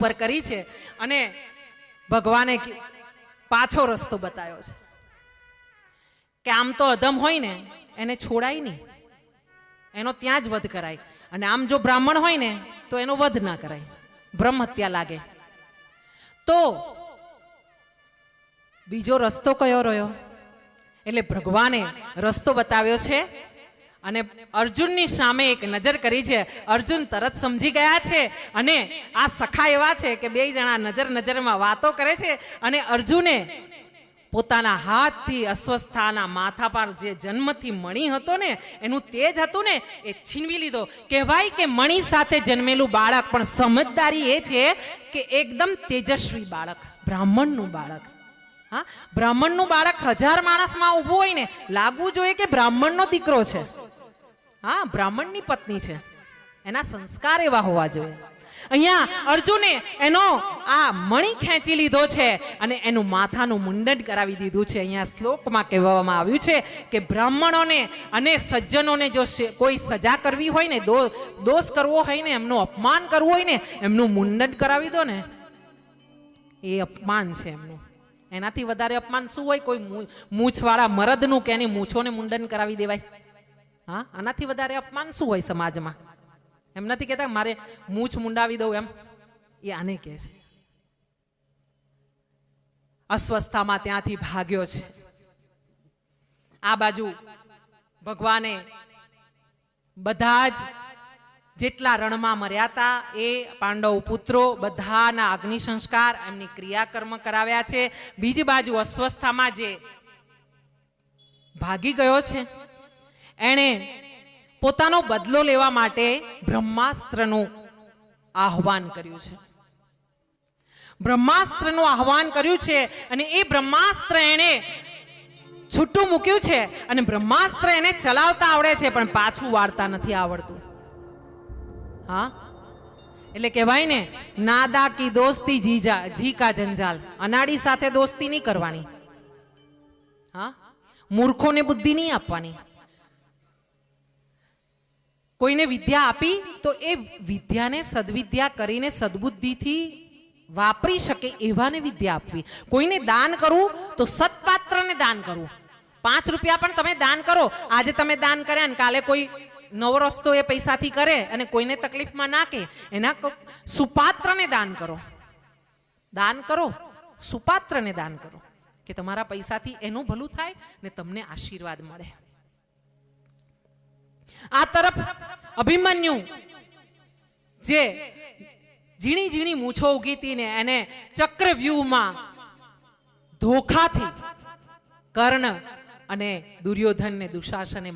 પર કરી છે અને ભગવાને પાછો રસ્તો બતાવ્યો છે. કે આમ તો અધમ હોય ને, એને છોડાય નહીં. એનો ત્યાં જ વધ કરાય. અને આમ જો બ્રાહ્મણ હોય ને, તો એનો વધ ના કરાય. બ્રહ્મ હત્યા લાગે. તો બીજો રસ્તો કયો રહ્યો? એટલે ભગવાને રસ્તો બતાવ્યો છે અને અર્જુનની સામે એક નજર કરી છે. અર્જુન તરત સમજી ગયા છે અને આ સખા એવા છે કે બે જણા નજર નજરમાં વાતો કરે છે અને અર્જુને પોતાના હાથથી અસ્વસ્થાના માથા પર જે જન્મથી મણી હતો ને, એનું તેજ હતું ને, એ છીનવી લીધો. કહેવાય કે મણી સાથે જન્મેલું બાળક પણ સમજદારી એ છે કે એકદમ તેજસ્વી બાળક, બ્રાહ્મણનું બાળક. હા, બ્રાહ્મણનું બાળક હજાર માણસમાં ઊભું હોય ને, લાગવું જોઈએ કે બ્રાહ્મણનો દીકરો છે. હા, બ્રાહ્મણની પત્ની છે. એના સંસ્કાર એવા હોવા જોઈએ. અહીંયા અર્જુને એનો આ મણી ખેંચી લીધો છે અને એનું માથાનું મુંડન કરાવી દીધું છે. અહીંયા શ્લોકમાં કહેવામાં આવ્યું છે કે બ્રાહ્મણોને અને સજ્જનોને જો કોઈ સજા કરવી હોય ને દોષ કરવો હોય ને, એમનું અપમાન કરવું હોય ને, એમનું મુંડન કરાવી દો ને. એ અપમાન છે એમનું. એનાથી વધારે અપમાન શું હોય? કોઈ મૂછવાળા મરદનું કે એની મૂછોને મુંડન કરાવી દેવાય? હા? આનાથી વધારે અપમાન શું હોય સમાજમાં? એમ નથી કહેતા મારે મૂછ મુંડાવી દઉં એમ. એ આને કહે છે. અસ્વસ્થતામાં ત્યાંથી ભાગ્યો છે. આ બાજુ ભગવાને બધા જ જેટલા રણમાં મર્યા હતા, એ પાંડવ પુત્રો બધાના અગ્નિ સંસ્કાર એમની ક્રિયાકર્મ કરાવ્યા છે. બીજી બાજુ અસ્વસ્થામાં જે ભાગી ગયો છે એણે પોતાનો બદલો લેવા માટે બ્રહ્માસ્ત્રનું આહવાન કર્યું છે. બ્રહ્માસ્ત્રનું આહવાન કર્યું છે અને એ બ્રહ્માસ્ત્ર એણે છૂટું મૂક્યું છે અને બ્રહ્માસ્ત્ર એને ચલાવતા આવડે છે, પણ પાછું વાર્તા નથી આવડતું. હા? એટલે કહેવાય ને, નાદા કી દોસ્તી જીજા જી કા જંજાલ. અનાડી સાથે દોસ્તી નહીં કરવાની. હા? મૂર્ખોને બુદ્ધિ નહીં આપવાની. કોઈને વિદ્યા આપી, તો એ વિદ્યાને સદવિદ્યા કરીને સદબુદ્ધિથી વાપરી શકે એવાને વિદ્યા આપવી. કોઈને દાન કરવું, તો સત્પાત્રને દાન કરવું. પાંચ રૂપિયા પણ તમે દાન કરો. આજે તમે દાન કર્યા ને કાલે કોઈ નવો રસ્તો એ પૈસાથી કરે અને કોઈને તકલીફમાં નાખે, એના સુપાત્રને દાન કરો. દાન કરો, સુપાત્રને દાન કરો, કે તમારા પૈસાથી એનું ભલું થાય ને તમને આશીર્વાદ મળે. આ તરફ અભિમન્યુ, જે ઝીણી ઝીણી મૂછો ઉગીતી ને એને ચક્રવ્યૂહમાં ધોખાથી કર્ણ અને દુર્યોધન ને દુશાસને